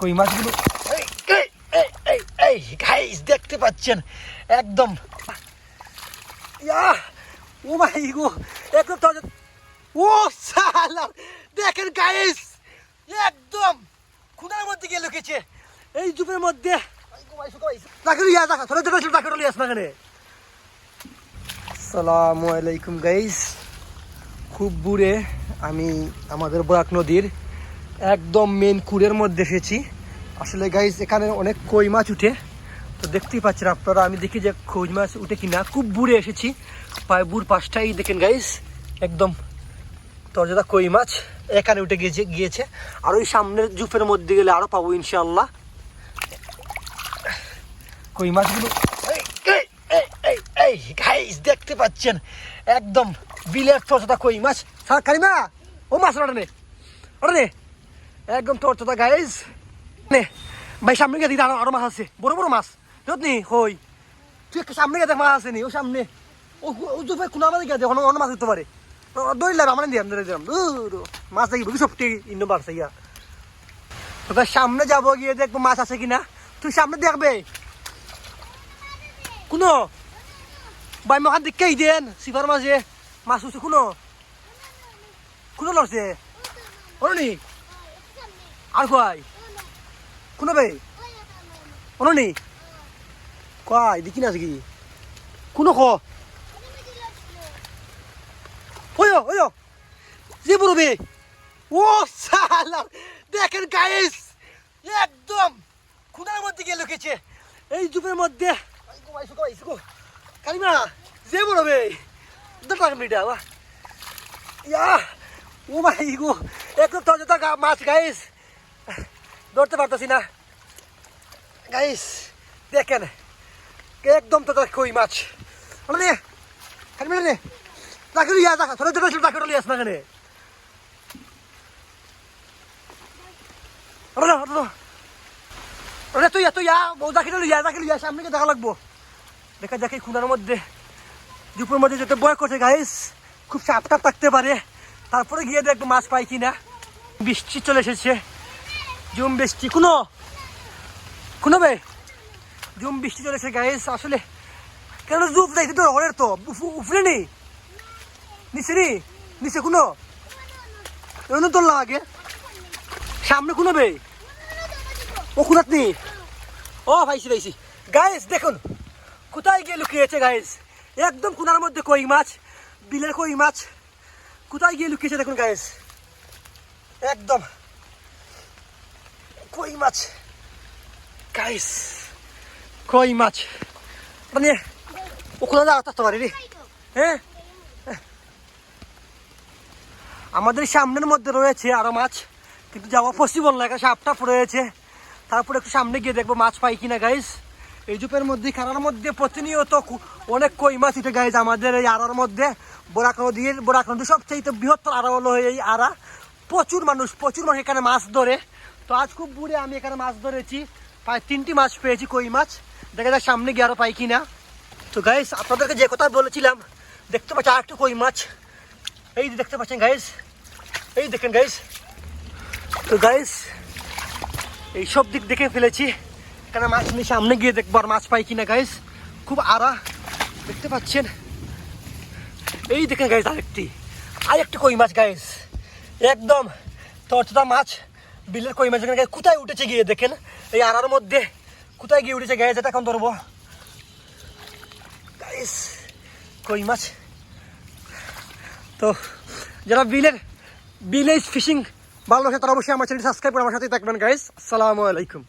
কই মাছগুলো এই, এই, এই, এই, এই গাইস দেখতে পাচ্ছেন একদম। ইয়া ও ভাই গো একদম তাজা ও সালা দেখেন গাইস একদম। খুদার মধ্যে গিয়ে লুকেছে এই জুপের মধ্যে আসসালামু আলাইকুম গাইস খুব বুড়ে আমি আমাদের বরাক নদীর একদম মেন কুড়ের মধ্যে এসেছি। আসলে গাইস এখানে অনেক কই মাছ উঠে। তো দেখতেই পাচ্ছেন আপনারা আমি দেখি যে কই মাছ উঠে কিনা। খুব বুড়ে এসেছি প্রায় বুড় পাঁচটাই দেখেন গাইস একদম তরজাদা কই মাছ এখানে উঠে গিয়েছে গিয়েছে। আর ওই সামনের জুপের মধ্যে গেলে আরও পাবো ইনশাল্লাহ কই মাছগুলো এই, দেখতে পাচ্ছেন একদম বিলের তরচাদা কই মাছ। সারা কারিমা ও মাছ ওটা নে ওটা নে। একদম তরচাদা গাইস নে, ভাই, সামনে গিয়ে দিদি আরও মাছ আছে। বড় বড় মাছ। যত নি, হই। তুই সামনে গিয়ে দেখ মাছ আছে নি, ও সামনে। ও তো ভাই কোনা মাছ গিয়ে অন্য মাছ হতে পারে। দৌড়লাম আমরা ধরে দিলাম মাছ দেখি বুঝি সবটি ইন্ন বাড়ছে ইয়া তো সামনে যাব গিয়ে দেখব মাছ আছে কিনা। তুই সামনে দেখবে। কোনো? ভাই মখান দেখেই দেন? সিফার মাঝে মাছ উঠছে, কোনো? কোনো লড়ছে? আর কয়? কোনো ভাই অরণি কয়, দেখি না কি কোনো খ ওয়ো ওয়ো। যে বলবে ও সালা, দেখেন গাইস একদম খুদার মধ্যে গিয়ে লুকেছে। এই জুপের মধ্যে, কালিমা, যে বলবে দরকার মিটা বা ইয়া, ও ভাই গো একদম তাজা মাছ গাইস ধরতে পারতেছি না। গাইস দেখেন, একদম তো মাছ। তাকে লিয়া দেখা থরে থরে তাকে লিয়াস না তুই ইয়া বউ দেখি লাগবো। দেখা যাক খুনার মধ্যে দুপুর মধ্যে যেতে বয় করছে গাইস খুব চাপ টাপ থাকতে পারে। তারপরে গিয়ে দেখব মাছ পাই কিনা। বৃষ্টি চলে এসেছে। জুম বৃষ্টি। কোনো? কোনো বে? জুম বৃষ্টি চলে এসেছে গাইস আসলে। কেন জুপ দেখি তো ওরের তো। উফরে নেই। নিচে নি নিচে কোনো? এমন তোললাম আগে। সামনে কোনো বে? ও খুনাত নি ও ভাইছি ভাইছি গাইস দেখুন, কোথায় গিয়ে লুকিয়েছে গাইস একদম কোনার মধ্যে কই মাছ, বিলের কই মাছ। কোথায় গিয়ে লুকিয়েছে, দেখুন গাইস একদম। কই মাছ? গাইস কই মাছ? মানে ওখানে যা থাকতে পারি হ্যাঁ? আমাদের সামনের মধ্যে রয়েছে আরও মাছ কিন্তু যাওয়া পসিবল না কারণ সাপটাপ রয়েছে। তারপরে একটু সামনে গিয়ে দেখব মাছ পাই কিনা গাইস এই জুপের মধ্যে খানার মধ্যে প্রতিনিয়ত অনেক কই মাছ উঠে গাইজ আমাদের এই আড়ার মধ্যে। বরাক নদীর বরাক নদী সবচেয়ে বৃহত্তর আড়া হলো এই আড়া। প্রচুর মানুষ প্রচুর মানুষ এখানে মাছ ধরে। তো আজ খুব বুড়ে আমি এখানে মাছ ধরেছি। প্রায় তিনটি মাছ পেয়েছি, কই মাছ? দেখা যাক সামনে গিয়ে আরও পাই কিনা। তো গাইস আপনাদেরকে যে কথা বলেছিলাম, দেখতে পাচ্ছি আর একটু কই মাছ? এই দেখতে পাচ্ছেন গাইস এই দেখেন গাইস তো গাইস এই সব দিক দেখে ফেলেছি। কেন মাছ নিয়ে সামনে গিয়ে দেখব আর মাছ পাই কিনা গাইস খুব আড়া, দেখতে পাচ্ছেন? এই দেখেন গাইস আরেকটি। আরেকটি কই মাছ গাইস একদম তরচদা মাছ। বিলের কই মাছ কোথায় উঠেছে গিয়ে দেখেন? এই আড়ার মধ্যে কোথায় গিয়ে উঠেছে গায়ে যেটা এখন ধরবো। কই মাছ? তো, যারা বিলের বিলেজ ফিশিং ভালো লাগে তারা অবশ্যই আমার চ্যানেল সাবস্ক্রাইব করে আমার সাথে থাকবেন গাইস আসসালামু আলাইকুম।